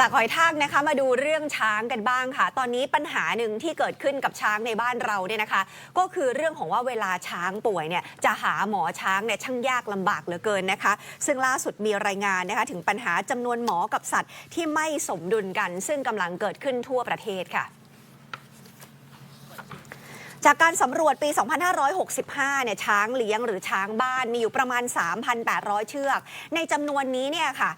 จากหอยทากนะคะมาดูเรื่องช้างกันบ้างค่ะ ตอนนี้ปัญหาหนึ่งที่เกิดขึ้นกับช้างในบ้านเราเนี่ยนะคะ ก็คือเรื่องของว่าเวลาช้างป่วยเนี่ยจะหาหมอช้างเนี่ยช่างยากลำบากเหลือเกินนะคะ ซึ่งล่าสุดมีรายงานนะคะถึงปัญหาจำนวนหมอกับสัตว์ที่ไม่สมดุลกัน ซึ่งกำลังเกิดขึ้นทั่วประเทศค่ะ จากการสำรวจปี 2565 เนี่ยช้างเลี้ยงหรือช้างบ้านมีอยู่ประมาณ 3,800 เชือก ในจำนวนนี้เนี่ยค่ะ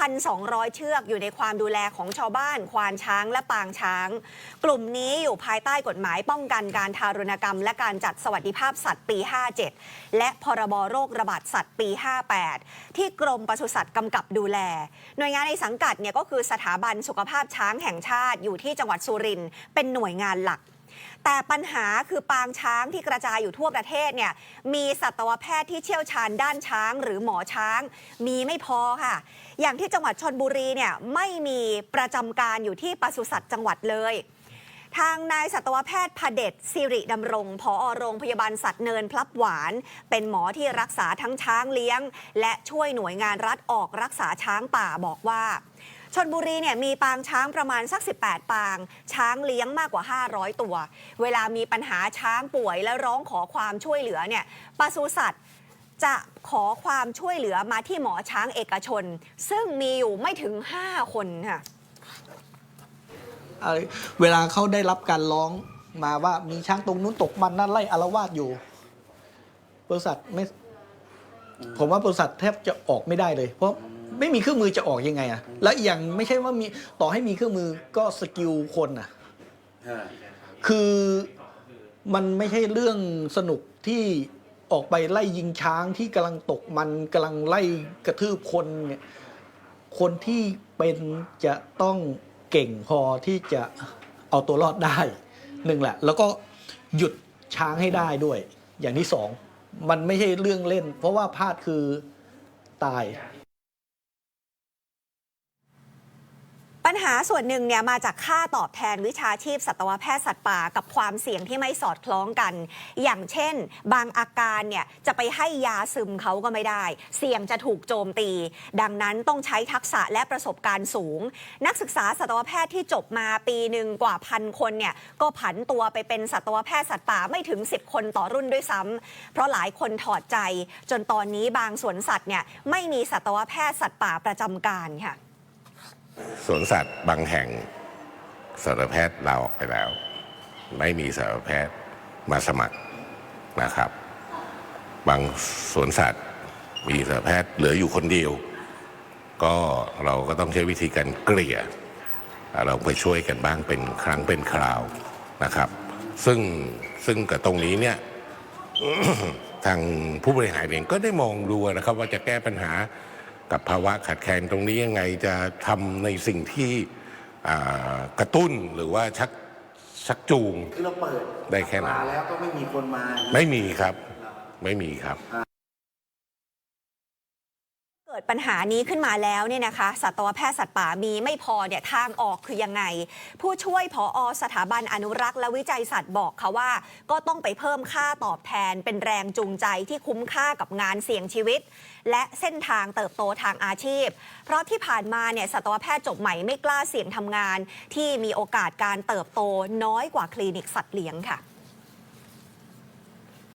3,200 เชือกอยู่ในความดูแลของชาวบ้าน ควานช้างและปางช้าง กลุ่มนี้อยู่ภายใต้กฎหมายป้องกันการทารุณกรรม และการจัดสวัสดิภาพสัตว์ปี 57 และพรบโรคระบาดสัตว์ปี 58 ที่กรมปศุสัตว์กำกับดูแล หน่วยงานในสังกัดเนี่ยก็คือสถาบันสุขภาพช้างแห่งชาติอยู่ที่จังหวัดสุรินทร์เป็นหน่วยงานหลัก แต่ปัญหาคือปางช้างที่กระจายอยู่ทั่วประเทศเนี่ยมีสัตวแพทย์ที่เชี่ยวชาญด้านช้าง หรือหมอช้าง มีไม่พอค่ะ อย่างที่จังหวัดชนบุรีเนี่ยไม่มีประจำการอยู่ที่ปศุสัตว์จังหวัดเลยทางนายสัตวแพทย์พเดชสิริดำรง ผอโรงพยาบาลสัตว์เนินพลับหวาน เป็นหมอที่รักษาทั้งช้างเลี้ยง และช่วยหน่วยงานรัฐออกรักษาช้างป่าบอกว่า ชนบุรีเนี่ยมีปางช้างประมาณสัก 18 ปาง ช้างเลี้ยงมากกว่า 500 ตัว เวลามีปัญหาช้างป่วยและร้องขอความช่วยเหลือเนี่ยปศุสัตว์จะขอความช่วยเหลือมาที่หมอช้างเอกชน ซึ่งมีอยู่ไม่ถึง 5 คนค่ะเอ่อเวลาเขาได้รับการร้องมาว่ามีช้างตรงนู้นตกมันนั่นไล่อารวาสอยู่ บริษัทไม่ ผมว่าบริษัทแทบจะออกไม่ได้เลย เพราะ ไม่มีเครื่องมือจะออกยังไงอะและอีกอย่างไม่ใช่ว่ามีต่อให้มีเครื่องมือก็สกิลคนอะคือมันไม่ใช่เรื่องสนุกที่ออกไปไล่ยิงช้างที่กำลังตกมันกำลังไล่กระทืบคนเนี่ยคนที่เป็นจะต้องเก่งพอที่จะเอาตัวรอดได้หนึ่งแหละ แล้วก็หยุดช้างให้ได้ด้วย อย่างที่สองมันไม่ใช่เรื่องเล่น เพราะว่าพลาดคือตาย ปัญหาส่วนหนึ่งเนี่ยมาจากค่าตอบแทนวิชาชีพสัตวแพทย์สัตว์ป่ากับความเสี่ยงที่ไม่สอดคล้องกัน อย่างเช่น บางอาการเนี่ยจะไปให้ยาซึมเขาก็ไม่ได้ เสี่ยงจะถูกโจมตี ดังนั้นต้องใช้ทักษะและประสบการณ์สูง นักศึกษาสัตวแพทย์ที่จบมาปีหนึ่งกว่าพันคนเนี่ยก็ผันตัวไปเป็นสัตวแพทย์สัตว์ป่าไม่ถึง 10 คนต่อรุ่นด้วยซ้ำเพราะหลายคนถอดใจ จนตอนนี้บางสวนสัตว์เนี่ยไม่มีสัตวแพทย์สัตว์ป่าประจำการค่ะ สวนสัตว์บางแห่งสัตวแพทย์ลาออกไปแล้ว ไม่มีสัตวแพทย์มาสมัครนะครับ บางสวนสัตว์ มีสัตวแพทย์เหลืออยู่คนเดียว ก็เราก็ต้องใช้วิธีการเกลี่ย เราไปช่วยกันบ้างเป็นครั้งเป็นคราวนะครับ ซึ่งซึ่งกับตรงนี้เนี่ยทางผู้บริหารเองก็ได้มองดูนะครับว่าจะแก้ปัญหา กับภาวะขาดแคลนตรงนี้ยังไงจะทำในสิ่งที่อ่ากระตุ้นหรือว่าชักชักจูงคือเราเปิดได้แค่นั้นมาแล้วก็ไม่มีคนมา ไม่มีครับ ไม่มีครับ เกิดปัญหานี้ขึ้นมาแล้วเนี่ยนะคะสัตวแพทย์สัตว์ป่ามีไม่พอเนี่ยทางออกคือยังไง ผู้ช่วยผอสถาบันอนุรักษ์และวิจัยสัตว์บอกค่ะว่า ก็ต้องไปเพิ่มค่าตอบแทนเป็นแรงจูงใจที่คุ้มค่ากับงานเสี่ยงชีวิต และเส้นทางเติบโตทางอาชีพ เพราะที่ผ่านมาเนี่ยสัตวแพทย์จบใหม่ไม่กล้าเสี่ยงทำงาน ที่มีโอกาสการเติบโตน้อยกว่าคลินิกสัตว์เลี้ยงค่ะ